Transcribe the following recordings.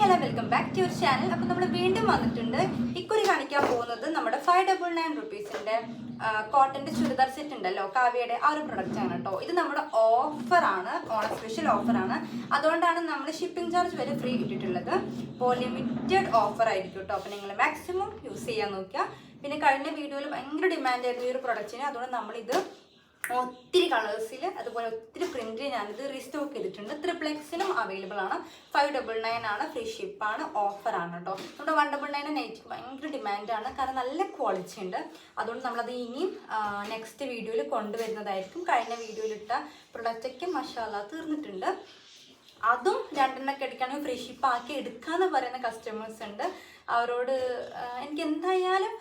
Hello welcome back to your channel അപ്പോൾ നമ്മൾ വീണ്ടും വന്നിട്ടുണ്ട്. ഇക്കുറി കാണിക്കാൻ പോകുന്നത് നമ്മുടെ ഫൈവ് ഡബിൾ നയൻ റുപ്പീസിന്റെ കോട്ടന്റെ ചുരിദാർ സെറ്റ് ഉണ്ടല്ലോ. കാവ്യയുടെ ആ ഒരു പ്രൊഡക്റ്റ് ആണ് കേട്ടോ ഇത് നമ്മുടെ ഓഫറാണ് ഓണ സ്പെഷ്യൽ ഓഫറാണ് അതുകൊണ്ടാണ് നമ്മൾ ഷിപ്പിംഗ് ചാർജ് വരെ ഫ്രീ കിട്ടിയിട്ടുള്ളത്. അപ്പോൾ ലിമിറ്റഡ് ഓഫർ ആയിരിക്കും കേട്ടോ അപ്പോൾ നിങ്ങൾ മാക്സിമം യൂസ് ചെയ്യാൻ നോക്കുക. പിന്നെ കഴിഞ്ഞ വീഡിയോയിൽ ഭയങ്കര ഡിമാൻഡ് ആയിരുന്നു ഈ ഒരു പ്രൊഡക്റ്റിന് അതുകൊണ്ട് നമ്മളിത് ഒത്തിരി കളേഴ്സിൽ അതുപോലെ ഒത്തിരി പ്രിന്റിൽ ഞാനിത് റീസ്റ്റോക്ക് ചെയ്തിട്ടുണ്ട്. ത്രിപ്ലെക്സിനും അവൈലബിൾ ആണ്. ഫൈവ് ഡബിൾ നയൻ ആണ്. ഫ്രീ ഷിപ്പാണ് ഓഫറാണ് കേട്ടോ നമ്മുടെ വൺ ഡബിൾ നയൻ നൈറ്റ് ഭയങ്കര ഡിമാൻഡാണ് കാരണം നല്ല ക്വാളിറ്റി ഉണ്ട്. അതുകൊണ്ട് നമ്മളത് ഇനിയും നെക്സ്റ്റ് വീഡിയോയിൽ കൊണ്ടുവരുന്നതായിരിക്കും. കഴിഞ്ഞ വീഡിയോയിലിട്ട പ്രൊഡക്റ്റൊക്കെ മഷാല തീർന്നിട്ടുണ്ട്. അതും രണ്ടെണ്ണൊക്കെ എടുക്കുകയാണെങ്കിൽ ഫ്രീ ഷിപ്പ് ആക്കി എടുക്കാന്ന് പറയുന്ന കസ്റ്റമേഴ്സ് ഉണ്ട്. അവരോട് എനിക്ക് എന്തായാലും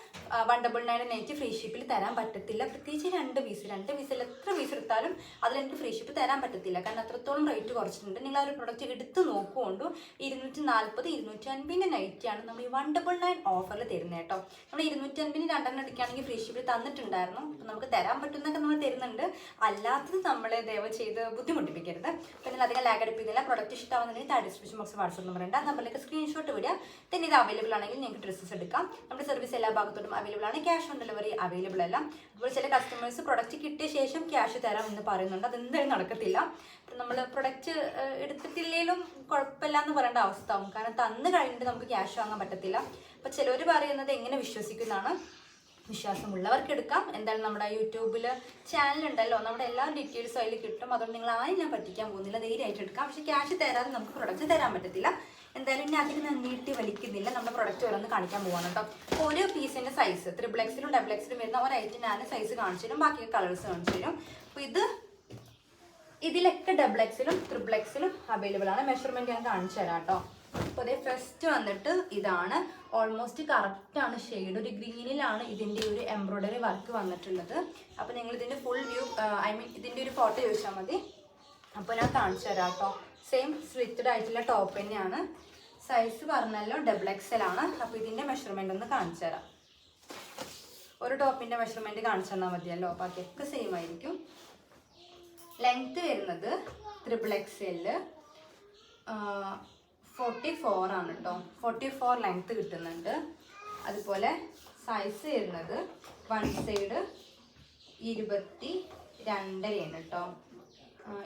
വൺ ഡബിൾ നയൻ എനിക്ക് ഫ്രീ ഷിപ്പിൽ തരാൻ പറ്റത്തില്ല. പ്രത്യേകിച്ച് രണ്ട് പീസ് രണ്ട് പീസിൽ എത്ര പീസ് എടുത്താലും അതിലെനിക്ക് ഫ്രീ ഷിപ്പ് തരാൻ പറ്റത്തില്ല. കാരണം അത്രത്തോളം റേറ്റ് കുറച്ചിട്ടുണ്ട്. നിങ്ങൾ ആ ഒരു പ്രൊഡക്റ്റ് എടുത്ത് നോക്കുകൊണ്ട് ഇരുന്നൂറ്റി നാൽപ്പത് ഇരുന്നൂറ്റി അൻപതിന്റെ നൈറ്റിയാണ് നമ്മൾ ഈ വൺ ഡബിൾ നയൻ ഓഫറിൽ തരുന്നത് കേട്ടോ. നമ്മൾ ഇരുന്നൂറ്റി അൻപതിന് രണ്ടെണ്ണം എടുക്കുകയാണെങ്കിൽ ഫ്രീ ഷിപ്പിൽ തന്നിട്ടുണ്ടായിരുന്നു. അപ്പം നമുക്ക് തരാൻ പറ്റുന്നൊക്കെ നമ്മൾ തരുന്നുണ്ട്. അല്ലാത്തത് നമ്മളെ ദയവ് ചെയ്ത് ബുദ്ധിമുട്ടിപ്പിക്കരുത്. അപ്പം നിങ്ങൾ അധികം ലാഗ് എടുപ്പിക്കുന്നില്ല പ്രൊഡക്റ്റ് ഇഷ്ടമാവുന്നുണ്ടെങ്കിൽ താഴെ ഡിസ്ക്രിപ്ഷൻ ബോക്സ് വാട്സപ്പ് നമ്പർ ഉണ്ട്. ആ നമ്പറിലേക്ക് സ്ക്രീൻഷോട്ട് വിടുക തന്നെ ഇത് അവൈലബിൾ ആണെങ്കിൽ നിങ്ങൾക്ക് ഡ്രസ്സസ് എടുക്കാം. നമ്മുടെ സർവീസ് എല്ലാ ഭാഗത്തോട്ടും അവൈലബിൾ ആണ്. ക്യാഷ് ഓൺ ഡെലിവറി അവൈലബിൾ അല്ല. അതുപോലെ ചില കസ്റ്റമേഴ്സ് പ്രൊഡക്റ്റ് കിട്ടിയ ശേഷം ക്യാഷ് തരാം എന്ന് പറയുന്നുണ്ട്. അതെന്തായാലും നടക്കത്തില്ല. നമ്മൾ പ്രൊഡക്റ്റ് എടുത്തിട്ടില്ലെങ്കിലും കുഴപ്പമില്ല എന്ന് പറയേണ്ട അവസ്ഥ ആവും. കാരണം തന്നു കഴിഞ്ഞിട്ട് നമുക്ക് ക്യാഷ് വാങ്ങാൻ പറ്റത്തില്ല. അപ്പോൾ ചിലർ പറയുന്നത് എങ്ങനെ വിശ്വസിക്കുന്നതാണ് വിശ്വാസമുള്ളവർക്ക് എടുക്കാം. എന്തായാലും നമ്മുടെ യൂട്യൂബിൽ ചാനലുണ്ടല്ലോ നമ്മുടെ എല്ലാ ഡീറ്റെയിൽസും അതിൽ കിട്ടും. അതുകൊണ്ട് നിങ്ങൾ ആരും ഞാൻ പറ്റിക്കാൻ പോകുന്നില്ല. ധൈര്യമായിട്ട് എടുക്കാം. പക്ഷേ ക്യാഷ് തരാതെ നമുക്ക് പ്രൊഡക്റ്റ് തരാൻ പറ്റത്തില്ല. എന്തായാലും ഇനി അതിന് നീട്ടി വലിക്കുന്നില്ല. നമ്മുടെ പ്രൊഡക്റ്റ് ഓരോന്ന് കാണിക്കാൻ പോവാണ് കേട്ടോ. ഓരോ ഒരു പീസിന്റെ സൈസ് ത്രിബിൾ എക്സിലും ഡബിൾ എക്സിലും വരുന്ന ഒരു ഐറ്റം ഞാൻ സൈസ് കാണിച്ചു തരും. ബാക്കി കളേഴ്സ് കാണിച്ചു തരും. അപ്പോൾ ഇത് ഇതിലൊക്കെ ഡബിൾ എക്സിലും ട്രിപ്പിൾ എക്സിലും അവൈലബിൾ ആണ്. മെഷർമെന്റ് ഞാൻ കാണിച്ചു തരാം കേട്ടോ. അപ്പോൾ അതേ ഫസ്റ്റ് വന്നിട്ട് ഇതാണ്. ഓൾമോസ്റ്റ് കറക്റ്റ് ആണ്. ഷെയ്ഡ് ഒരു ഗ്രീനിലാണ് ഇതിന്റെ ഒരു എംബ്രോയ്ഡറി വർക്ക് വന്നിട്ടുള്ളത്. അപ്പോൾ നിങ്ങൾ ഇതിന്റെ ഫുൾ വ്യൂ ഐ മീൻ ഇതിന്റെ ഒരു ഫോട്ടോ ചോദിച്ചാൽ മതി. അപ്പോൾ ഞാൻ കാണിച്ചു തരാം കേട്ടോ. സെയിം സ്ലിറ്റഡ് ആയിട്ടുള്ള ടോപ്പ് തന്നെയാണ്. സൈസ് പറഞ്ഞല്ലോ ഡബിൾ എക്സൽ ആണ്. അപ്പോൾ ഇതിന്റെ മെഷർമെന്റ് ഒന്ന് കാണിച്ചു തരാം. ഒരു ടോപ്പിന്റെ മെഷർമെന്റ് കാണിച്ചു തന്നാൽ മതിയല്ലോ. ബാക്കിയൊക്കെ സെയിം ആയിരിക്കും. ലെങ്ത് വരുന്നത് triple X L forty four ആണ് കേട്ടോ ഫോർട്ടി ഫോർ ലെങ്ത് കിട്ടുന്നുണ്ട്. അതുപോലെ സൈസ് വരുന്നത് വൺ സൈഡ് ഇരുപത്തി രണ്ടരയാണ് കേട്ടോ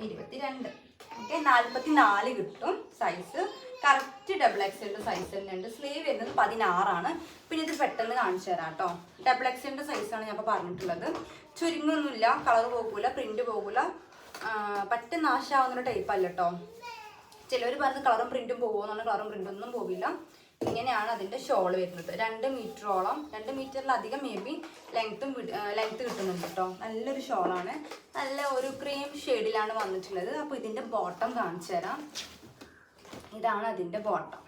ഇരുപത്തി രണ്ട് ഓക്കെ നാൽപ്പത്തി നാല് കിട്ടും സൈസ് കറക്റ്റ് ഡബിൾ എക്സിന്റെ സൈസ് തന്നെയുണ്ട്. സ്ലീവ് വരുന്നത് പതിനാറാണ്. പിന്നെ ഇത് പെട്ടെന്ന് കാണിച്ചു തരാം കേട്ടോ ഡബിൾ എക്സിന്റെ സൈസാണ് ഞാൻ പറഞ്ഞിട്ടുള്ളത്. ചുരുങ്ങൊന്നുമില്ല. കളർ പോകൂല പ്രിന്റ് പോകൂല. പെട്ടെന്ന് നാശാവുന്ന ടൈപ്പല്ല കേട്ടോ ചിലവർ പറഞ്ഞ് കളറും പ്രിന്റും പോകുമെന്നാണ്. കളറും പ്രിന്റും ഒന്നും പോവില്ല. ഇങ്ങനെയാണ് അതിന്റെ ഷോൾ വരുന്നത്. രണ്ട് മീറ്ററോളം രണ്ട് മീറ്ററിലധികം മേ ബി ലെങ്ത്തും ലെങ്ത്ത് കിട്ടുന്നുണ്ട് കേട്ടോ നല്ലൊരു ഷോളാണ് നല്ല ഒരു ക്രീം ഷെയ്ഡിലാണ് വന്നിട്ടുള്ളത്. അപ്പോൾ ഇതിന്റെ ബോട്ടം കാണിച്ചു തരാം. ഇതാണ് അതിന്റെ ബോട്ടം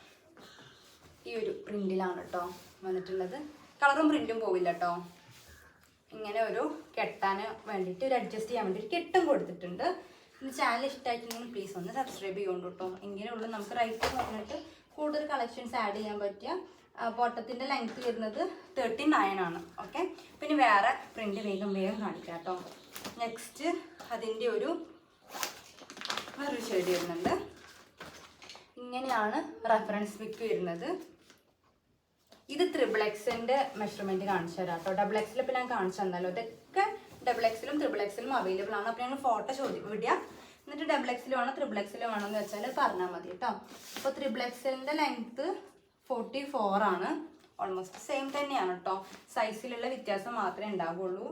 ഈ ഒരു പ്രിന്റിലാണ് കേട്ടോ വന്നിട്ടുള്ളത്. കളറും പ്രിന്റും പോവില്ല കേട്ടോ ഇങ്ങനെ ഒരു കെട്ടാൻ വേണ്ടിയിട്ട് ഒരു അഡ്ജസ്റ്റ് ചെയ്യാൻ വേണ്ടി ഒരു കെട്ടും കൊടുത്തിട്ടുണ്ട്. ചാനൽ ഇഷ്ടമായിട്ടുണ്ടെങ്കിൽ പ്ലീസ് ഒന്ന് സബ്സ്ക്രൈബ് ചെയ്യുന്നുണ്ട് കേട്ടോ ഇങ്ങനെയുള്ളൂ നമുക്ക് റൈറ്റ് പറഞ്ഞിട്ട് കൂടുതൽ കളക്ഷൻസ് ആഡ് ചെയ്യാൻ പറ്റിയ ബോട്ടത്തിന്റെ ലെങ്ത് വരുന്നത് തേർട്ടി നയൻ ആണ്. ഓക്കെ പിന്നെ വേറെ പ്രിന്റ് വേഗം വേഗം കാണിക്കാം കേട്ടോ. നെക്സ്റ്റ് അതിന്റെ ഒരു വേറൊരു ഷെയ്ഡ് വരുന്നുണ്ട്. ഇങ്ങനെയാണ് റെഫറൻസ് പിക്ക് വരുന്നത്. ഇത് ത്രിബിൾ എക്സിന്റെ മെഷർമെന്റ് കാണിച്ചു തരാം കേട്ടോ. ഡബിൾ എക്സിൽ ഇപ്പം ഞാൻ കാണിച്ചു തന്നല്ലോ. ഇതൊക്കെ ഡബിൾ എക്സിലും ത്രിബിൾ എക്സിലും അവൈലബിൾ ആണ്. അപ്പോൾ ഞങ്ങൾ ഫോട്ടോ ചോദിക്കും. വിടുക. എന്നിട്ട് ഡബിൾ എക്സിൽ വേണോ ത്രിബിൾ എക്സിൽ വേണോ എന്ന് വെച്ചാൽ പറഞ്ഞാൽ മതി കേട്ടോ അപ്പോൾ ത്രിബിൾ എക്സലിന്റെ ലെങ്ത്ത് ഫോർട്ടി ഫോർ ആണ്. ഓൾമോസ്റ്റ് സെയിം തന്നെയാണ് കേട്ടോ സൈസിലുള്ള വ്യത്യാസം മാത്രമേ ഉണ്ടാവുള്ളൂ.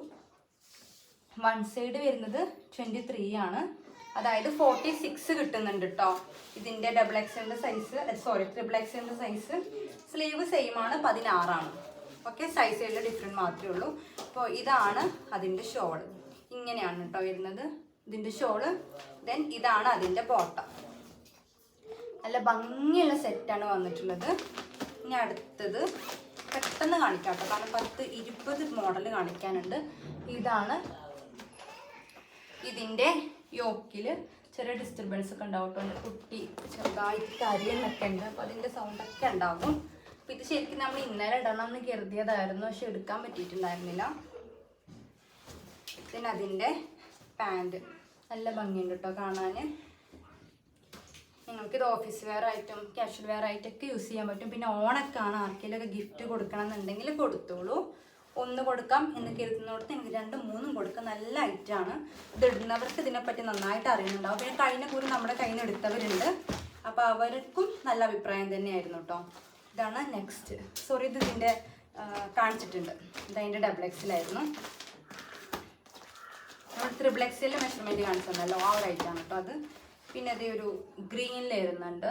വൺ സൈഡ് വരുന്നത് ട്വന്റി ത്രീ ആണ്. അതായത് ഫോർട്ടി സിക്സ് കിട്ടുന്നുണ്ട് കേട്ടോ ഇതിന്റെ ഡബിൾ എക്സിന്റെ സൈസ് സോറി ത്രിബിൾ എക്സിന്റെ സൈസ് സ്ലീവ് സെയിം ആണ് പതിനാറാണ് ഓക്കെ സൈസിലുള്ള ഡിഫറെന്റ് മാത്രമേ ഉള്ളൂ. അപ്പോൾ ഇതാണ് അതിന്റെ ഷോൾ ഇങ്ങനെയാണ് കേട്ടോ വരുന്നത്. ഇതിന്റെ ഷോൾ. ദെൻ ഇതാണ് അതിന്റെ ബോട്ടം നല്ല ഭംഗിയുള്ള സെറ്റാണ് വന്നിട്ടുള്ളത്. ഇനി അടുത്തത് പെട്ടെന്ന് കാണിക്കാം കേട്ടോ കാരണം പത്ത് ഇരുപത് മോഡൽ കാണിക്കാനുണ്ട്. ഇതാണ് ഇതിന്റെ യോക്കിൽ ചെറിയ ഡിസ്റ്റർബൻസ് ഒക്കെ ഉണ്ടാവും കേട്ടോ ചെറുതായിട്ട് കരിയെന്നൊക്കെ ഉണ്ട്. അപ്പോൾ അതിന്റെ സൗണ്ടൊക്കെ ഉണ്ടാകും അപ്പോൾ ഇത് ശരിക്കും നമ്മൾ ഇന്നലെ ഇടണം എന്ന് കരുതിയതായിരുന്നു. പക്ഷെ എടുക്കാൻ പറ്റിയിട്ടുണ്ടായിരുന്നില്ല. പിന്നെ അതിന്റെ പാന്റ് നല്ല ഭംഗിയുണ്ട് കേട്ടോ കാണാൻ നിങ്ങൾക്ക് ഇത് ഓഫീസ് വെയർ ആയിട്ടും കാഷ്വൽ വെയർ ആയിട്ടൊക്കെ യൂസ് ചെയ്യാൻ പറ്റും. പിന്നെ ഓണക്കാണ് ആർക്കെങ്കിലൊക്കെ ഗിഫ്റ്റ് കൊടുക്കണം എന്നുണ്ടെങ്കിൽ കൊടുത്തോളൂ. ഒന്ന് കൊടുക്കാം എന്ന് കരുതുന്നിടത്ത് എനിക്ക് രണ്ടും മൂന്നും കൊടുക്കാം നല്ല ഐറ്റാണ് ഇത് ഇടുന്നവർക്ക് ഇതിനെപ്പറ്റി നന്നായിട്ട് അറിയുന്നുണ്ടാവും. പിന്നെ കഴിഞ്ഞ കൂടി നമ്മുടെ കയ്യിൽ നിന്ന് എടുത്തവരുണ്ട്. അപ്പോൾ അവർക്കും നല്ല അഭിപ്രായം തന്നെയായിരുന്നു കേട്ടോ ഇതാണ് നെക്സ്റ്റ് സോറി ഇത് ഇതിന്റെ കാണിച്ചിട്ടുണ്ട്. ഇത് അതിന്റെ ഡബിൾ എക്സിലായിരുന്നു നമ്മൾ ത്രിബിൾ എക്സിലെ മെഷർമെന്റ് കാണിച്ചതല്ലോ ആ ഒരു കേട്ടോ അത്. പിന്നെ അതേ ഒരു ഗ്രീനിൽ വരുന്നുണ്ട്.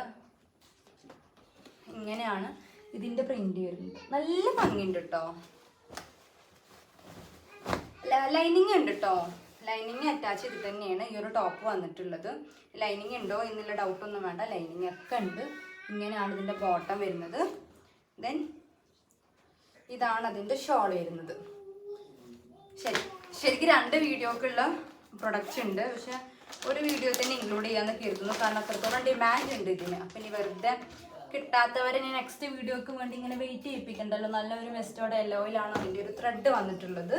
ഇങ്ങനെയാണ് ഇതിന്റെ പ്രിന്റ് വരുന്നത്. നല്ല ഭംഗിയുണ്ട് കേട്ടോ ലൈനിങ് ഉണ്ട് കേട്ടോ ലൈനിങ് അറ്റാച്ച് ചെയ്ത് തന്നെയാണ്. ഈ ഒരു ടോപ്പ് വന്നിട്ടുള്ളത്. ലൈനിങ് ഉണ്ടോ എന്നുള്ള ഡൗട്ട് ഒന്നും വേണ്ട. ലൈനിങ് ഒക്കെ ഉണ്ട്. ഇങ്ങനെയാണ് ഇതിന്റെ ബോട്ടം വരുന്നത്. ദെൻ ഇതാണ് അതിന്റെ ഷോൾ വരുന്നത്. ശരി. ശരിക്കും രണ്ട് വീഡിയോക്കുള്ള പ്രൊഡക്റ്റ്സ് ഉണ്ട്. പക്ഷെ ഒരു വീഡിയോ തന്നെ ഇൻക്ലൂഡ് ചെയ്യാന്ന് കരുതുന്നു കാരണം അത്രത്തോളം ഡിമാൻഡ് ഉണ്ട് ഇതിന്. അപ്പം ഇനി വെറുതെ കിട്ടാത്തവരെ ഇനി നെക്സ്റ്റ് വീഡിയോക്ക് വേണ്ടി ഇങ്ങനെ വെയിറ്റ് ചെയ്യിപ്പിക്കണ്ടല്ലോ. നല്ലൊരു മെസ്റ്റോടെ യെല്ലോയിലാണ് അതിന്റെ ഒരു ത്രെഡ് വന്നിട്ടുള്ളത്.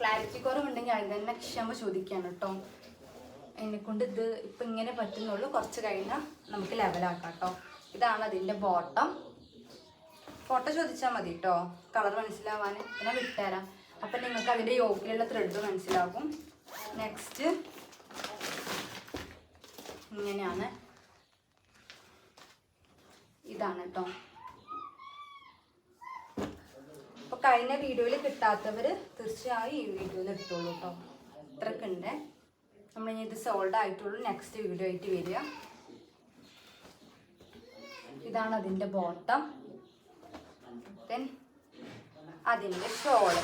ക്ലാരിറ്റി കുറവുണ്ടെങ്കിൽ അത് തന്നെ ക്ഷമ ചോദിക്കാണ് കേട്ടോ. എന്നെ കൊണ്ട് ഇത് ഇപ്പം ഇങ്ങനെ പറ്റുന്നുള്ളൂ. കുറച്ച് കഴിഞ്ഞാൽ നമുക്ക് ലെവലാക്കാം കേട്ടോ. ഇതാണ് അതിന്റെ ബോട്ടം ഫോട്ടോ ചോദിച്ചാൽ മതി കേട്ടോ. കളർ മനസ്സിലാവാൻ. പിന്നെ വിട്ടുതരാം. അപ്പം നിങ്ങൾക്ക് അതിന്റെ യോക്കിലുള്ള ത്രെഡ് മനസ്സിലാകും. നെക്സ്റ്റ് ഇങ്ങനെയാണ്. ഇതാണ് കേട്ടോ അപ്പോൾ കഴിഞ്ഞ വീഡിയോയിൽ കിട്ടാത്തവർ തീർച്ചയായും ഈ വീഡിയോയിൽ എടുത്തോളൂ കേട്ടോ ഉണ്ട് ഇനി ഇത് സോൾഡ് ആയിട്ടുള്ളൂ. നെക്സ്റ്റ് വീഡിയോ ആയിട്ട് വരിക. ഇതാണ് അതിന്റെ ബോട്ടം ദെൻ അതിന്റെ ഷോൾ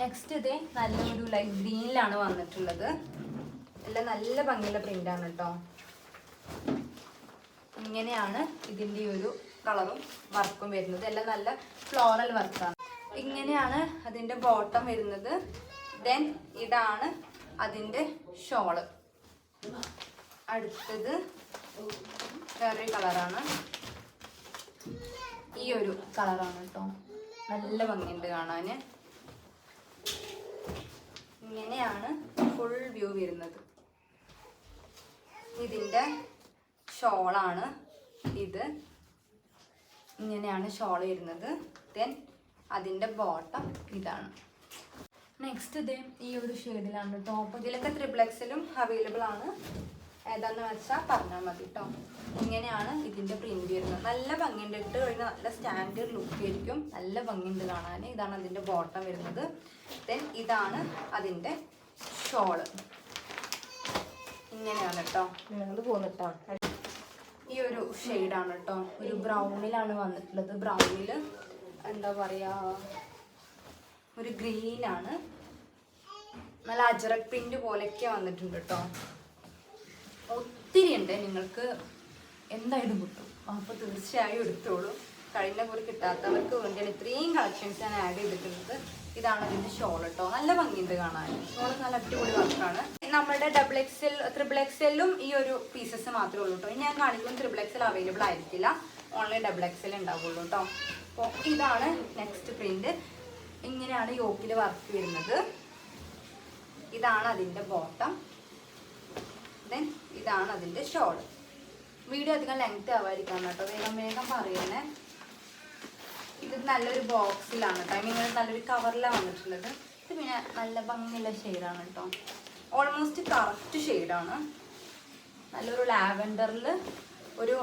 നെക്സ്റ്റ് ഇതേ നല്ലൊരു ലൈറ്റ് ഗ്രീനിലാണ് വന്നിട്ടുള്ളത്. എല്ലാം നല്ല ഭംഗിയുള്ള പ്രിന്റാണ് കേട്ടോ ഇങ്ങനെയാണ് ഇതിന്റെ ഒരു കളറും വർക്കും വരുന്നത്. എല്ലാം നല്ല ഫ്ലോറൽ വർക്കാണ് ഇങ്ങനെയാണ് അതിന്റെ ബോട്ടം വരുന്നത്. ദെൻ ഇതാണ് അതിന്റെ ഷോൾ അടുത്തത് വേറെ കളറാണ് ഈ ഒരു കളറാണ് കേട്ടോ നല്ല ഭംഗിയുണ്ട് കാണാൻ ഇങ്ങനെയാണ് ഫുൾ വ്യൂ വരുന്നത്. ഇതിന്റെ ഷോളാണ് ഇത്. ഇങ്ങനെയാണ് ഷോൾ വരുന്നത്. ദെൻ അതിന്റെ ബോട്ടം ഇതാണ്. നെക്സ്റ്റ് ഇത് ഈ ഒരു ഷെയ്ഡിലാണ് ടോപ്പ് ഇതിലൊക്കെ ത്രിപ്ലക്സിലും അവൈലബിൾ ആണ്. ഏതാന്ന് വെച്ചാൽ പറഞ്ഞാൽ മതി കേട്ടോ ഇങ്ങനെയാണ് ഇതിന്റെ പ്രിന്റ് വരുന്നത്. നല്ല ഭംഗിയുണ്ട്. ഇട്ട് കഴിഞ്ഞാൽ നല്ല സ്റ്റാൻഡേർഡ് ലുക്ക് ആയിരിക്കും. നല്ല ഭംഗിയുണ്ട് കാണാൻ ഇതാണ് അതിന്റെ ബോട്ടം വരുന്നത്. ദെൻ ഇതാണ് അതിന്റെ ഷോൾ ഇങ്ങനെയാണ് കേട്ടോ പോന്നിട്ടാ. ഈ ഒരു ഷെയ്ഡാണ് കേട്ടോ ഒരു ബ്രൗണിലാണ് വന്നിട്ടുള്ളത്. ബ്രൗണിൽ എന്താ പറയുക ഒരു ഗ്രീനാണ് നല്ല അജറക് പ്രിന്റ് പോലെയൊക്കെ വന്നിട്ടുണ്ട് കേട്ടോ ഒത്തിരി ഉണ്ട് നിങ്ങൾക്ക് എന്തായാലും കിട്ടും. അപ്പോൾ തീർച്ചയായും എടുത്തോളൂ. കഴിഞ്ഞ കുറി കിട്ടാത്തവർക്ക് വേണ്ടിയാണ് ഇത്രയും കളക്ഷൻസ് ഞാൻ ആഡ് ചെയ്തിട്ടുള്ളത്. ഇതാണ് അതിന്റെ ഷോൾ കേട്ടോ. നല്ല ഭംഗിയുണ്ട് കാണാൻ. ഷോൾ നല്ല അടിപൊളി വർക്കാണ്. നമ്മുടെ ഡബിൾ എക്സ് എക്സൽ ത്രിബിൾ എല്ലും ഈ ഒരു പീസസ് മാത്രമേ ഉള്ളൂ കേട്ടോ. ഞാൻ കാണിക്കും ത്രിബിൾ എൽ അവൈലബിൾ ആയിരിക്കില്ല. ഓൺലൈൻ ഡബിൾ എക്സ് എൽ ഉണ്ടാവുള്ളൂ കേട്ടോ. അപ്പോൾ ഇതാണ് നെക്സ്റ്റ് പ്രിന്റ് ഇങ്ങനെയാണ് യോക്കിൽ വർക്ക് വരുന്നത്. ഇതാണ് അതിന്റെ ബോട്ടം ദെൻ ഇതാണ് അതിന്റെ ഷോൾ. വീഡിയോ അധികം ലെങ്ത് ആവാതിരിക്കാൻ കേട്ടോ. വേഗം വേഗം പറയണേ. ഇത് നല്ലൊരു ബോക്സിലാണ് കേട്ടോ. മീൻ നല്ലൊരു കവറിലാണ് വന്നിട്ടുള്ളത്. ഇത് പിന്നെ നല്ല ഭംഗിയുള്ള ഷെയ്ഡാണ് കേട്ടോ. ഓൾമോസ്റ്റ് കറക്റ്റ് ഷെയ്ഡാണ് നല്ലൊരു ലാവൻഡറിൽ ഒരു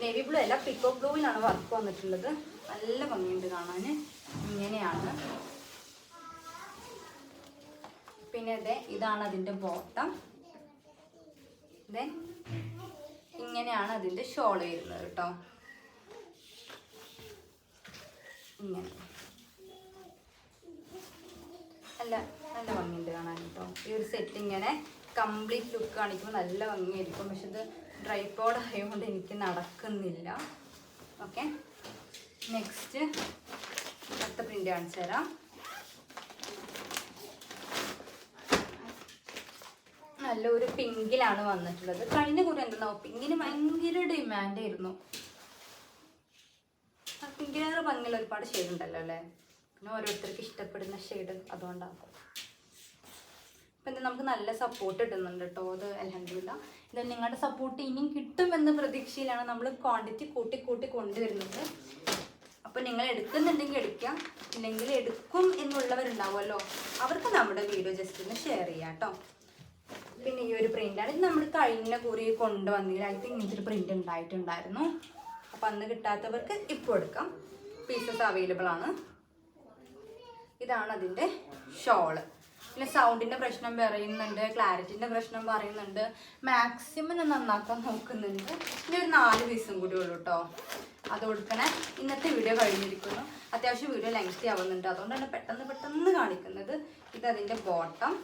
നേവി ബ്ലൂ അല്ല പിക്കോ ബ്ലൂവിലാണ് വർക്ക് വന്നിട്ടുള്ളത്. നല്ല ഭംഗിയുണ്ട് കാണാൻ. ഇങ്ങനെയാണ്. പിന്നെ അതെ ഇതാണ് അതിന്റെ ബോട്ടം ദെൻ ഇങ്ങനെയാണ് അതിന്റെ ഷോൾ വരുന്നത് കേട്ടോ. ഇങ്ങനെ. നല്ല നല്ല ഭംഗിയുണ്ട് കാണാൻ കേട്ടോ. ഈ ഒരു സെറ്റ് ഇങ്ങനെ കംപ്ലീറ്റ് ലുക്ക് കാണിക്കുമ്പോൾ നല്ല ഭംഗിയായിരിക്കും. പക്ഷെ ഇത് ഡ്രൈ പോഡ് ആയതുകൊണ്ട് എനിക്ക് നടക്കുന്നില്ല. ഓക്കെ നെക്സ്റ്റ് അടുത്ത പ്രിന്റ് കാണിച്ചു തരാം. നല്ല ഒരു പിങ്കിലാണ് വന്നിട്ടുള്ളത്. കഴിഞ്ഞ കുറി എന്താണോ പിങ്കിന് ഭയങ്കര ഡിമാൻഡ് ആയിരുന്നു. ആ പിങ്കിനേറെ ഭംഗിയുള്ള ഒരുപാട് ഷെയ്ഡ് ഉണ്ടല്ലോ അല്ലേ? പിന്നെ ഓരോരുത്തർക്ക് ഇഷ്ടപ്പെടുന്ന ഷെയ്ഡ് അതുകൊണ്ടാകും അപ്പം ഇത് നമുക്ക് നല്ല സപ്പോർട്ട് കിട്ടുന്നുണ്ട് കേട്ടോ അത് അലഹമില്ല ഇത് നിങ്ങളുടെ സപ്പോർട്ട് ഇനിയും കിട്ടുമെന്ന പ്രതീക്ഷയിലാണ് നമ്മൾ ക്വാണ്ടിറ്റി കൂട്ടി കൂട്ടി കൊണ്ടുവരുന്നത്. അപ്പോൾ നിങ്ങൾ എടുക്കുന്നുണ്ടെങ്കിൽ എടുക്കാം. ഇല്ലെങ്കിൽ എടുക്കും എന്നുള്ളവരുണ്ടാവുമല്ലോ. അവർക്ക് നമ്മുടെ വീഡിയോ ജസ്റ്റ് ഒന്ന് ഷെയർ ചെയ്യാം കേട്ടോ പിന്നെ ഈ ഒരു പ്രിന്റാണ് ഇത് നമ്മൾ കഴിഞ്ഞ കുറി കൊണ്ടുവന്നതിൽ അതിൽ ഇങ്ങനത്തെ ഒരു പ്രിന്റ് ഉണ്ടായിട്ടുണ്ടായിരുന്നു. അപ്പം അന്ന് കിട്ടാത്തവർക്ക് ഇപ്പോൾ എടുക്കാം. പീസസ് അവൈലബിൾ ആണ്. ഇതാണ് അതിന്റെ ഷോൾ പിന്നെ സൗണ്ടിന്റെ പ്രശ്നം പറയുന്നുണ്ട് ക്ലാരിറ്റിന്റെ പ്രശ്നം പറയുന്നുണ്ട്. മാക്സിമം ഞാൻ നന്നാക്കാൻ നോക്കുന്നുണ്ട്. ഇനി ഒരു നാല് പീസും കൂടി ഉള്ളൂ കേട്ടോ അത് കൊടുക്കണേ. ഇന്നത്തെ വീഡിയോ കഴിഞ്ഞിരിക്കുന്നു. അത്യാവശ്യം വീഡിയോ ലെങ്തി ആവുന്നുണ്ട്. അതുകൊണ്ടാണ് പെട്ടെന്ന് പെട്ടെന്ന് കാണിക്കുന്നത്. ഇത് അതിന്റെ ബോട്ടം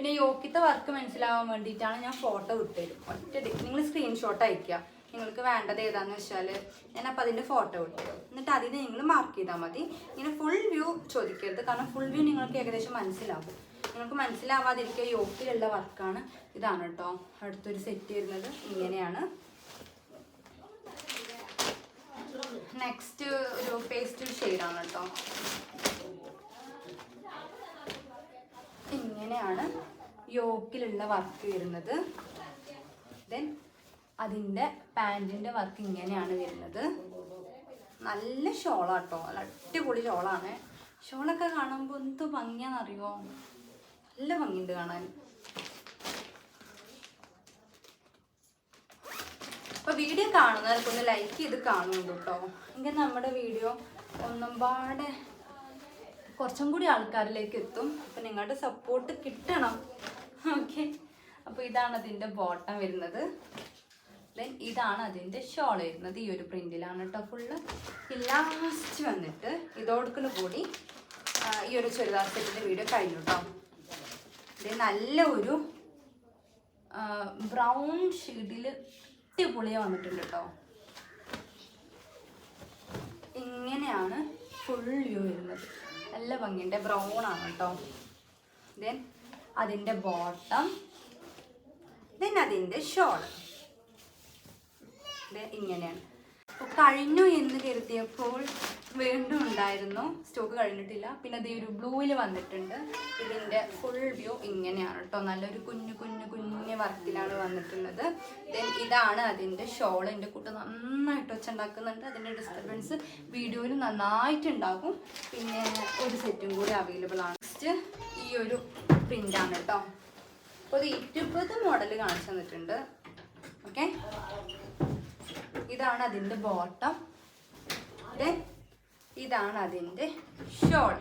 പിന്നെ യോക്കിത്തെ വർക്ക് മനസ്സിലാവാൻ വേണ്ടിയിട്ടാണ് ഞാൻ ഫോട്ടോ വിട്ടുതരും ഒറ്റ നിങ്ങൾ സ്ക്രീൻഷോട്ട് അയക്കുക നിങ്ങൾക്ക് വേണ്ടത് ഏതാന്ന് വെച്ചാൽ ഞാൻ അപ്പോൾ അതിന്റെ ഫോട്ടോ വിട്ടുതരും എന്നിട്ട് അതിന് നിങ്ങൾ മാർക്ക് ചെയ്താൽ മതി. ഇങ്ങനെ ഫുൾ വ്യൂ ചോദിക്കരുത്. കാരണം ഫുൾ വ്യൂ നിങ്ങൾക്ക് ഏകദേശം മനസ്സിലാവും. നിങ്ങൾക്ക് മനസ്സിലാവാതിരിക്കുക യോക്കിലുള്ള വർക്കാണ് ഇതാണ് കേട്ടോ അടുത്തൊരു സെറ്റ് വരുന്നത്. ഇങ്ങനെയാണ്. നെക്സ്റ്റ് ഒരു പേസ്റ്റൽ ഷെയ്ഡാണ് കേട്ടോ ഇങ്ങനെയാണ് യോക്കിലുള്ള വർക്ക് വരുന്നത്. ദെൻ അതിന്റെ പാന്റിന്റെ വർക്ക് ഇങ്ങനെയാണ് വരുന്നത്. നല്ല ഷോളാട്ടോ. നല്ല അടിപൊളി ഷോളാണ്. ഷോളൊക്കെ കാണുമ്പോൾ എന്ത് ഭംഗിയാണെന്നറിയോ? നല്ല ഭംഗിയുണ്ട് കാണാൻ. അപ്പോൾ വീഡിയോ കാണുന്നവർക്കൊന്ന് ലൈക്ക് ചെയ്ത് കാണുന്നുണ്ട് കേട്ടോ. എങ്കിൽ നമ്മുടെ വീഡിയോ ഒന്നും പാടെ കുറച്ചും കൂടി ആൾക്കാരിലേക്ക് എത്തും. അപ്പം നിങ്ങളുടെ സപ്പോർട്ട് കിട്ടണം. ഓക്കെ അപ്പോൾ ഇതാണ് അതിന്റെ ബോട്ടം വരുന്നത്. ദെൻ ഇതാണ് അതിന്റെ ഷോൾ വരുന്നത്. ഈ ഒരു പ്രിന്റിലാണ് കേട്ടോ ഫുള്ള് ലാസ്റ്റ് വന്നിട്ട് ഇതോടുക്കുന്ന കൂടി ഈ ഒരു ചുരിദാർ സെറ്റിന്റെ വീഡിയോ കഴിഞ്ഞു കേട്ടോ ഇത് നല്ല ഒരു ബ്രൗൺ ഷെയ്ഡിൽ അടിപൊളിയ വന്നിട്ടുണ്ട് കേട്ടോ ഇങ്ങനെയാണ് ഫുൾ വരുന്നത്. നല്ല ഭംഗിയുണ്ട്. ബ്രൗൺ ആണ് കേട്ടോ ദെൻ അതിന്റെ ബോട്ടം ദെൻ അതിന്റെ ഷോൾ ഇങ്ങനെയാണ്. കഴിഞ്ഞു എന്ന് കരുതിയപ്പോൾ വീണ്ടും ഉണ്ടായിരുന്നു സ്റ്റോക്ക് കഴിഞ്ഞിട്ടില്ല. പിന്നെ അത് ഈ ഒരു ബ്ലൂവിൽ വന്നിട്ടുണ്ട്. ഇതിന്റെ ഫുൾ വ്യൂ ഇങ്ങനെയാണ് കേട്ടോ. നല്ലൊരു കുഞ്ഞു കുഞ്ഞു കുഞ്ഞു വർക്കിലാണ് വന്നിട്ടുള്ളത്. ദെൻ ഇതാണ് അതിന്റെ ഷോൾ എന്റെ കൂട്ട് നന്നായിട്ട് വെച്ചുണ്ടാക്കുന്നുണ്ട് അതിന്റെ ഡിസ്റ്റർബൻസ് വീഡിയോയിൽ നന്നായിട്ടുണ്ടാകും. പിന്നെ ഒരു സെറ്റും കൂടി അവൈലബിൾ ആണ്. നെക്സ്റ്റ് ഈ ഒരു പ്രിന്റാണ് കേട്ടോ. അപ്പോൾ ഇത് ഇരുപത് മോഡൽ കാണിച്ചു തന്നിട്ടുണ്ട്. ഓക്കെ ഇതാണ് അതിന്റെ ബോട്ടം ദെൻ ഇതാണ് അതിന്റെ ഷോൾ.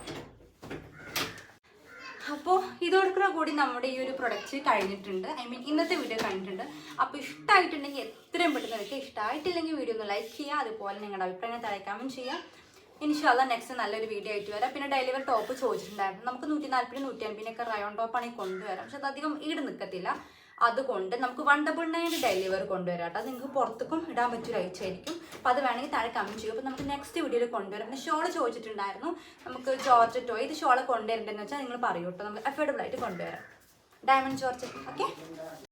അപ്പോൾ ഇതോടുകൂടെ കൂടി നമ്മുടെ ഈ ഒരു പ്രൊഡക്റ്റ് കഴിഞ്ഞിട്ടുണ്ട്. ഐ മീൻ ഇന്നത്തെ വീഡിയോ കഴിഞ്ഞിട്ടുണ്ട് അപ്പോൾ ഇഷ്ടമായിട്ടുണ്ടെങ്കിൽ എത്രയും പെട്ടെന്ന് വെക്കുക ഇഷ്ടമായിട്ടില്ലെങ്കിൽ വീഡിയോ ഒന്ന് ലൈക്ക് ചെയ്യുക. അതുപോലെ നിങ്ങളുടെ അഭിപ്രായം താഴെ കമന്റ് ചെയ്യുക. ഇൻഷാല്ല നെക്സ്റ്റ് നല്ലൊരു വീഡിയോ ആയിട്ട് വരാം. പിന്നെ ഡെലിവറി ടോപ്പ് ചോദിച്ചിട്ടുണ്ടായിരുന്നു. നമുക്ക് നൂറ്റി നാൽപ്പത് നൂറ്റി അൻപതിനൊക്കെ റയോൺ ടോപ്പാണെങ്കിൽ കൊണ്ടുവരാം. പക്ഷെ അത് അധികം ഈട് നിൽക്കത്തില്ല അതുകൊണ്ട് നമുക്ക് വൺ ഡബിൾ നയൻ ഡെലിവറി കൊണ്ടുവരാം കേട്ടോ. അത് നിങ്ങൾക്ക് പുറത്തേക്കും ഇടാൻ പറ്റിയൊരു അയച്ചായിരിക്കും അപ്പോൾ അത് വേണമെങ്കിൽ താഴെ കമന്റ് ചെയ്യും. അപ്പോൾ നമുക്ക് നെക്സ്റ്റ് വീഡിയോയിൽ കൊണ്ടുവരാം. പിന്നെ ഷോൾ ചോദിച്ചിട്ടുണ്ടായിരുന്നു. നമുക്ക് ജോർജറ്റോ ഇത് ഷോൾ കൊണ്ടുവരേണ്ടതെന്ന് വെച്ചാൽ നിങ്ങൾ പറയൂ കേട്ടോ. നമുക്ക് അഫോർഡബിൾ ആയിട്ട് കൊണ്ടുവരാം. Diamond georgette okay